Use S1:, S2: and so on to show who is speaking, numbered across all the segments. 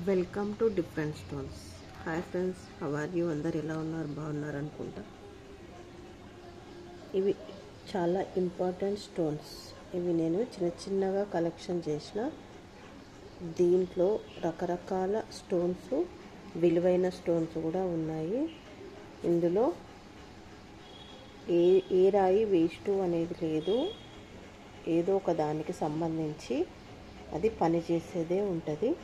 S1: Welcome to different stones hi friends how are you అందరు ఎలా ఉన్నారు? బాగున్నారు అనుకుంటా. ఇవి చాలా ఇంపార్టెంట్ స్టోన్స్ ఇవి నేను చిన్న చిన్నగా కలెక్షన్ చేసిన. దీంట్లో రకరకాల స్టోన్స్ విలువైన స్టోన్స్ కూడా ఉన్నాయి. ఇందులో ఏ ఏ రాయి వేస్ట్ అనేది లేదు. ఏదో ఒక దానికి సంబంధించి అది పనిచేసేదే ఉంటుంది.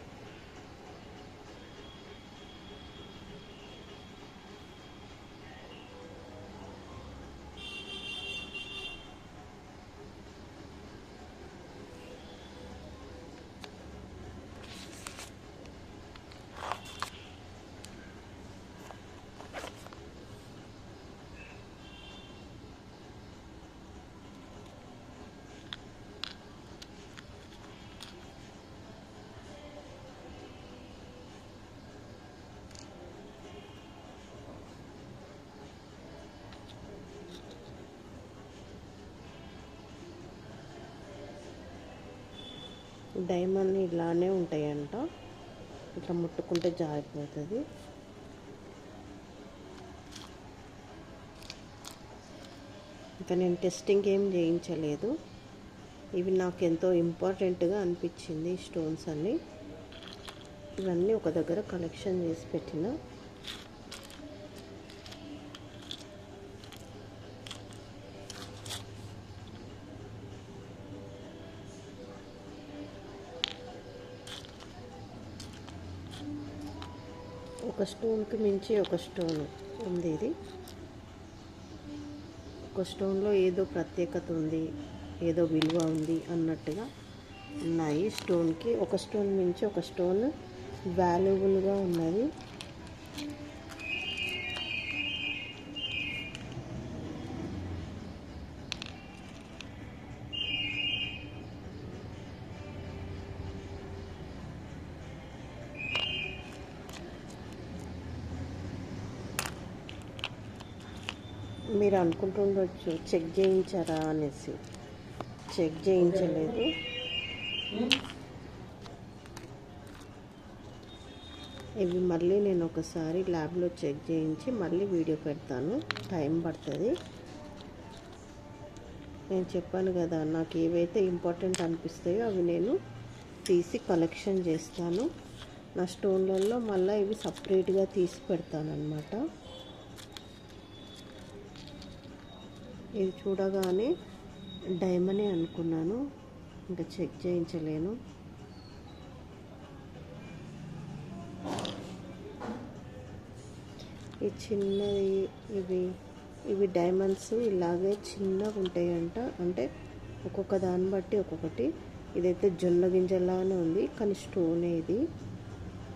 S1: డైమండ్ ఇలానే ఉంటాయంట. ఇట్లా ముట్టుకుంటే జారిపోతుంది. ఇంకా నేను టెస్టింగ్ ఏం చేయించలేదు. ఇవి నాకు ఎంతో ఇంపార్టెంట్గా అనిపించింది స్టోన్స్ అన్నీ. ఇవన్నీ ఒక దగ్గర కలెక్షన్ చేసి పెట్టిన. ఒక స్టోన్కి మించి ఒక స్టోన్ ఉంది ఇది. ఒక స్టోన్లో ఏదో ప్రత్యేకత ఉంది ఏదో విలువ ఉంది అన్నట్టుగా ఉన్నాయి. స్టోన్కి ఒక స్టోన్ మించి ఒక స్టోన్ వాల్యుబుల్గా ఉన్నది. మీరు అనుకుంటుండొచ్చు చెక్ చేయించారా? అనేసి. చెక్ చేయించలేదు. ఇవి మళ్ళీ నేను ఒకసారి ల్యాబ్లో చెక్ చేయించి మళ్ళీ వీడియో పెడతాను. టైం పడుతుంది. నేను చెప్పాను కదా నాకు ఏవైతే ఇంపార్టెంట్ అనిపిస్తాయో అవి నేను తీసి కలెక్షన్ చేస్తాను. నా స్టోన్లలో మళ్ళీ ఇవి సపరేట్గా తీసి పెడతాను అనమాట ఇది చూడగానే డైమండ్ అనుకున్నాను. ఇంకా చెక్ చేయించలేను. ఈ చిన్నది ఇవి ఇవి డైమండ్స్ ఇలాగే చిన్నగా ఉంటాయంట. అంటే ఒక్కొక్క దాన్ని బట్టి ఒక్కొక్కటి. ఇదైతే జొన్న గింజలానే ఉంది కానీ స్టోనే ఇది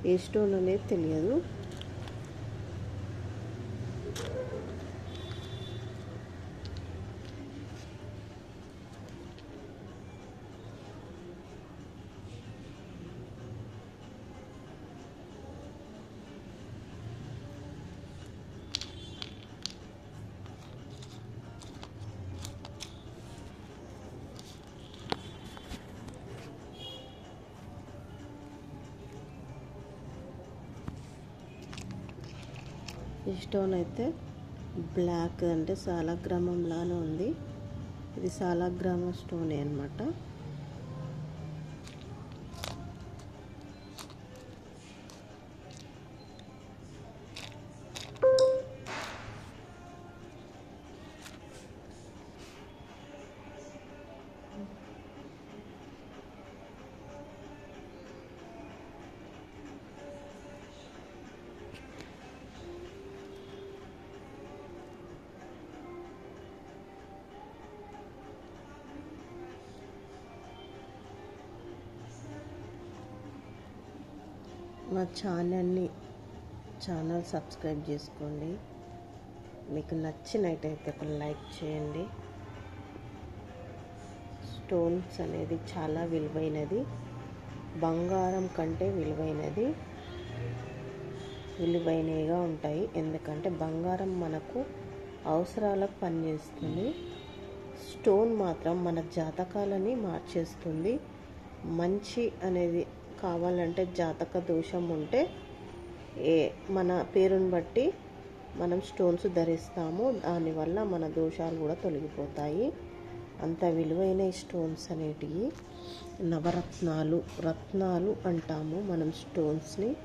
S1: ఏ స్టోన్ అనేది తెలియదు. ఈ స్టోన్ అయితే బ్లాక్ అంటే సాలగ్రామంలానే ఉంది. ఇది సాలగ్రామ స్టోనే అనమాట నా ఛానల్ని ఛానల్ సబ్స్క్రైబ్ చేసుకోండి. మీకు నచ్చినట్టయితే ఒక లైక్ చేయండి. స్టోన్స్ అనేది చాలా విలువైనది. బంగారం కంటే విలువైనది. విలువైనవిగా ఉంటాయి. ఎందుకంటే బంగారం మనకు అవసరాలకు పనిచేస్తుంది. స్టోన్ మాత్రం మన జాతకాలని మార్చేస్తుంది. మంచి అనేది కావాలంటే జాతక దోషం ఉంటే ఏ మన పేరుని బట్టి మనం స్టోన్స్ ధరిస్తాము. దానివల్ల మన దోషాలు కూడా తొలగిపోతాయి. అంత విలువైన ఈ స్టోన్స్ అనేటివి నవరత్నాలు రత్నాలు అంటాము. మనం స్టోన్స్ని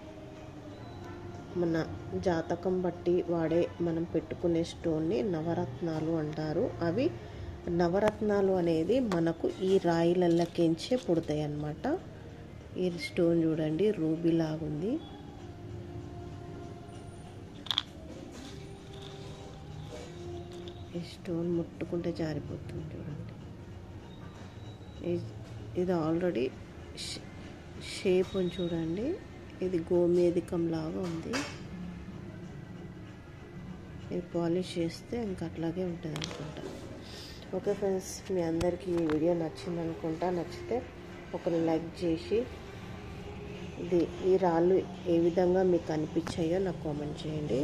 S1: మన జాతకం బట్టి వాడే మనం పెట్టుకునే స్టోన్ని నవరత్నాలు అంటారు. అవి నవరత్నాలు అనేది మనకు ఈ రాయిలల్లకించే పుడతాయి అన్నమాట ఈ స్టోన్ చూడండి రూబీ లాగుంది. ఈ స్టోన్ ముట్టుకుంటే జారిపోతుంది చూడండి. ఇది ఆల్రెడీ షేప్ చూడండి. ఇది గోమేధికం లాగా ఉంది. ఇది పాలిష్ చేస్తే ఇంకా అట్లాగే ఉంటుంది అనుకుంటా. ఓకే ఫ్రెండ్స్ మీ అందరికీ ఈ వీడియో నచ్చింది అనుకుంటా నచ్చితే ఒక లైక్ చేసి ఇది ఈ రాళ్ళు ఏ విధంగా మీకు అనిపించాయో నాకు కామెంట్ చేయండి.